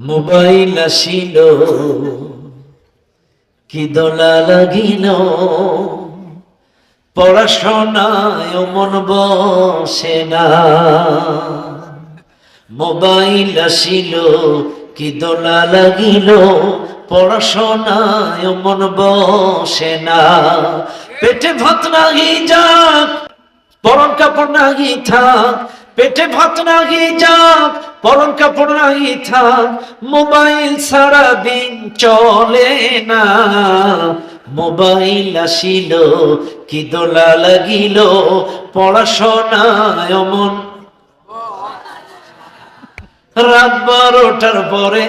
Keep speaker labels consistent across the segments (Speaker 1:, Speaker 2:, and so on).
Speaker 1: Mobile আসিল। কি দোলা লাগিল। পড়াশোনায় মন বসে না। মোবাইল আসিল। কি দোলা লাগিল। পড়াশোনায় মন বসে না। পেটে ভাত নাগি যাক পরন কাপড় নাগি থাক। পেটে ভাত নাগি যাক পরন কাপড় থাক, মোবাইল সারা দিন চলে না। মোবাইল আসিল, কি দোলা লাগিল, পড়াশোনায় মন রাত বারোটার পরে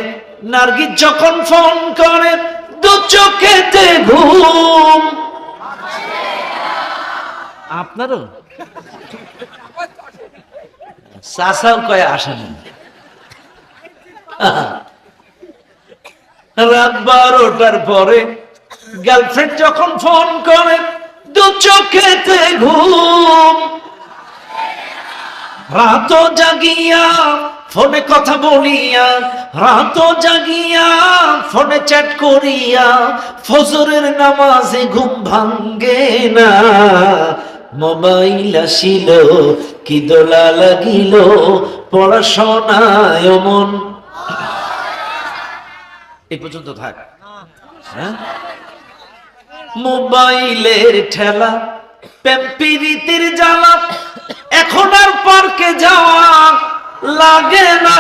Speaker 1: নার্গি যখন ফোন করে, দু চোখেতে ঘুম। আপনারও? চাষাও কয়ে আসেন। রাত বারোটার পরে গার্লফ্রেন্ড যখন ফোন করে, দু চোখেতে ঘুম। রাত জাগিয়া ফোনে কথা বলিয়া রাত জাগিয়া ফোনে চ্যাট করিয়া, ফজরের নামাজে ঘুম ভাঙ্গে না। মোবাইল আসিল, কি দোলা লাগিল, পড়াশোনায় মন এই পর্যন্ত থাক। হ্যাঁ? মোবাইলের ঠেলা প্যাম্পিরিতির জ্বালা এখন আর পার্কে যাওয়া লাগে না।